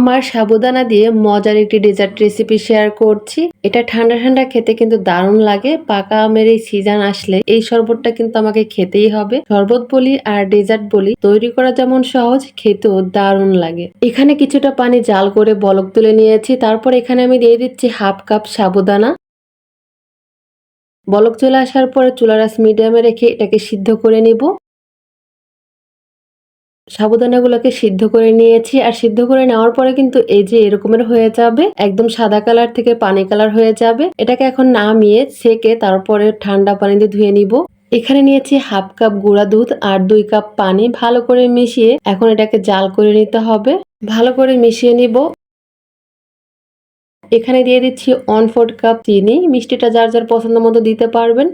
আম আর সাবুদানা দিয়ে মজার একটি ডেজার্ট রেসিপি শেয়ার করছি। এটা ঠান্ডা ঠান্ডা খেতে কিন্তু দারুণ লাগে। পাকা আমের এই সিজন আসলে এই শরবতটা কিন্তু আমাকে খেতেই হবে। শরবত বলি আর ডেজার্ট বলি, তৈরি করা যেমন সহজ, খেতেও দারুণ লাগে। এখানে কিছুটা পানি জাল করে বলক তুলে নিয়েছি। তারপর এখানে আমি দিয়ে দিচ্ছি হাফ কাপ সাবুদানা। বলক চলে আসার পরে চুলারাস মিডিয়ামে রেখে এটাকে সিদ্ধ করে নিব। সাবুদানাগুলোকে সিদ্ধ করে নিয়েছি। আর সিদ্ধ করে নেওয়ার পরে কিন্তু এই যে এরকমের হয়ে যাবে, একদম সাদা কালার থেকে পানি কালার হয়ে যাবে, এটাকে এখন নামিয়ে সেকে তারপরে ঠান্ডা পানি দিয়ে ধুয়ে নিব। এখানে নিয়েছি হাফ কাপ গুঁড়া দুধ আর দুই কাপ পানি ভালো করে মিশিয়ে এখন এটাকে জাল করে নিতে হবে। ভালো করে মিশিয়ে নিব। এখানে দিয়ে দিচ্ছি ওয়ান ফোর্থ কাপ চিনি। মিষ্টিটা যার যার পছন্দ মতো দিতে পারবেন।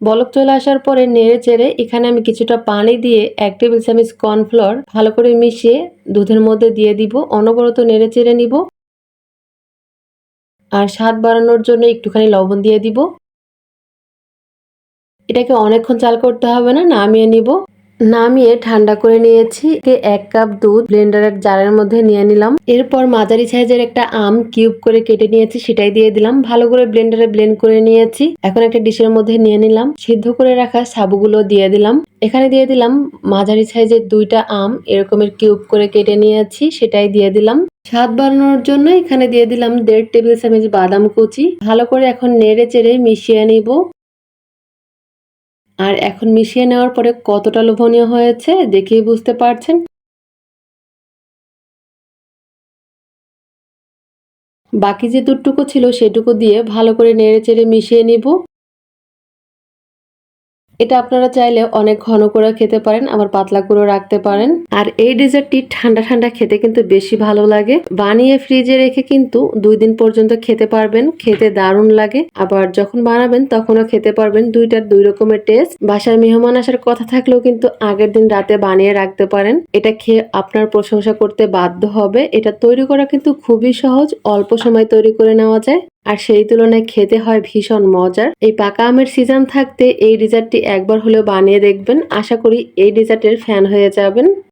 বলক চলে আসার পরে নেড়ে চেড়ে এখানে আমি কিছুটা পানি দিয়ে এক টেবিল চামচ কর্নফ্লোর ভালো করে মিশিয়ে দুধের মধ্যে দিয়ে দিব। অনবরত নেড়ে চেড়ে নিব। আর স্বাদ বাড়ানোর জন্য একটুখানি লবণ দিয়ে দিব। এটাকে অনেকক্ষণ চাল করতে হবে না, নামিয়ে নিব। নামিয়ে ঠান্ডা করে নিয়েছি। এক কাপ দুধ ব্লেন্ডারের জারের মধ্যে নিয়ে নিলাম। এরপর মাঝারি সাইজের একটা আম কিউব করে কেটে নিয়েছি, সেটাই দিয়ে দিলাম। ভালো করে ব্লেন্ডারে ব্লেন্ড করে নিয়েছি। এখন একটা ডিশের মধ্যে নিয়ে নিলাম। সিদ্ধ করে রাখা সাবুগুলো দিয়ে দিলাম। এখানে দিয়ে দিলাম মাঝারি সাইজের দুইটা আম, এরকমের কিউব করে কেটে নিয়েছি, সেটাই দিয়ে দিলাম। স্বাদ বাড়ানোর জন্য এখানে দিয়ে দিলাম দেড় টেবিল চামচ বাদাম কুচি। ভালো করে এখন নেড়ে চেড়ে মিশিয়ে নিব। আর এখন মিশিয়ে নেওয়ার পরে কতটা লোভনীয় হয়েছে দেখেই বুঝতে পারছেন? বাকি যে দুটুকু ছিল সেটুকু দিয়ে ভালো করে নেড়ে চেড়ে মিশিয়ে নিব। এটা আপনারা চাইলে অনেক ঘন করে খেতে পারেন, আবার পাতলা করে রাখতে পারেন। আর এই ডেজার্টটি ঠান্ডা ঠান্ডা খেতে কিন্তু বেশি ভালো লাগে। বানিয়ে ফ্রিজে রেখে কিন্তু দুই দিন পর্যন্ত খেতে পারবেন, খেতে দারুণ লাগে। আবার যখন বানাবেন তখনও খেতে পারবেন, দুইটার দুই রকমের টেস্ট। বাসায় মেহমান আসার কথা থাকলেও কিন্তু আগের দিন রাতে বানিয়ে রাখতে পারেন। এটা খেয়ে আপনার প্রশংসা করতে বাধ্য হবে। এটা তৈরি করা কিন্তু খুবই সহজ, অল্প সময় তৈরি করে নেওয়া যায়। আর সেই তুলনায় খেতে হয় ভীষণ মজার। এই পাকা আমের সিজন থাকতে এই ডেজার্টটি একবার হলেও বানিয়ে দেখবেন। আশা করি এই ডেজার্টের ফ্যান হয়ে যাবেন।